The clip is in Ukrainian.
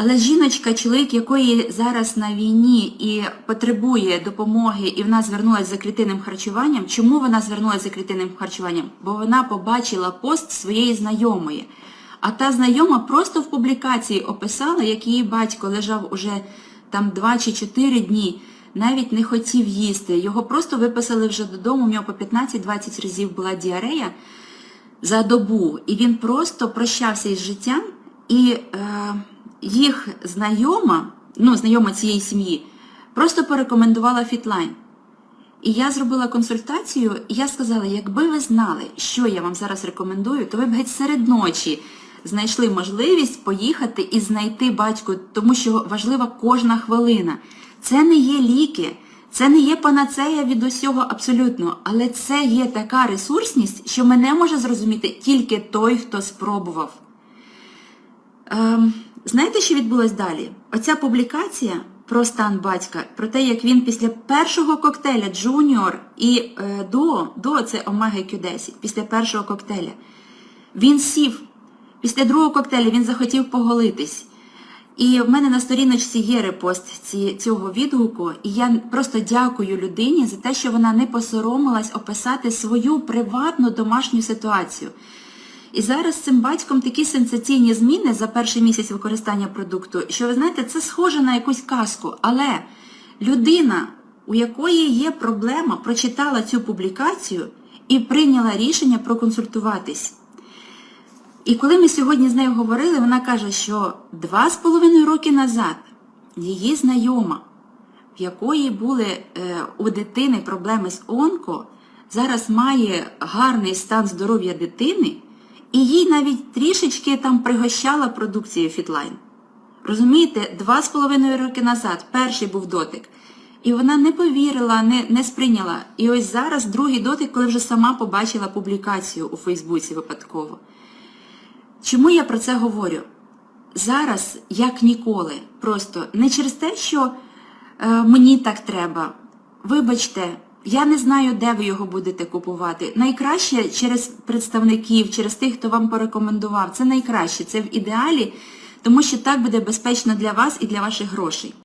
Але жіночка, чоловік, якої зараз на війні і потребує допомоги, і вона звернулася за клітинним харчуванням. Чому вона звернулася за клітинним харчуванням? Бо вона побачила пост своєї знайомої. А та знайома просто в публікації описала, як її батько лежав уже там 2 чи 4 дні, навіть не хотів їсти. Його просто виписали вже додому, у нього по 15-20 разів була діарея за добу. І він просто прощався із життям, і е, їх знайома, ну, знайома цієї сім'ї, просто порекомендувала Фітлайн. І я зробила консультацію, і я сказала, якби ви знали, що я вам зараз рекомендую, то ви б геть серед ночі знайшли можливість поїхати і знайти батьку, тому що важлива кожна хвилина. Це не є ліки, це не є панацея від усього абсолютно, але це є така ресурсність, що мене може зрозуміти тільки той, хто спробував. Ем, знаєте, що відбулось далі? Оця публікація про стан батька, про те, як він після першого коктейля Джуніор і е, до, до це Омега Q10, після першого коктейля, він сів. Після другого коктейля він захотів поголитись. І в мене на сторіночці є репост ці, цього відгуку, і я просто дякую людині за те, що вона не посоромилась описати свою приватну домашню ситуацію. І зараз цим батьком такі сенсаційні зміни за перший місяць використання продукту, що ви знаєте, це схоже на якусь казку. Але людина, у якої є проблема, прочитала цю публікацію і прийняла рішення проконсультуватись. І коли ми сьогодні з нею говорили, вона каже, що два з половиною роки назад її знайома, в якої були е, у дитини проблеми з онко, зараз має гарний стан здоров'я дитини, і їй навіть трішечки там пригощала продукцію Фітлайн. Розумієте, два з половиною роки назад перший був дотик. І вона не повірила, не, не сприйняла. І ось зараз другий дотик, коли вже сама побачила публікацію у Фейсбуці випадково. Чому я про це говорю? Зараз, як ніколи, просто не через те, що е, мені так треба. Вибачте, я не знаю, де ви його будете купувати. Найкраще через представників, через тих, хто вам порекомендував. Це найкраще, це в ідеалі, тому що так буде безпечно для вас і для ваших грошей.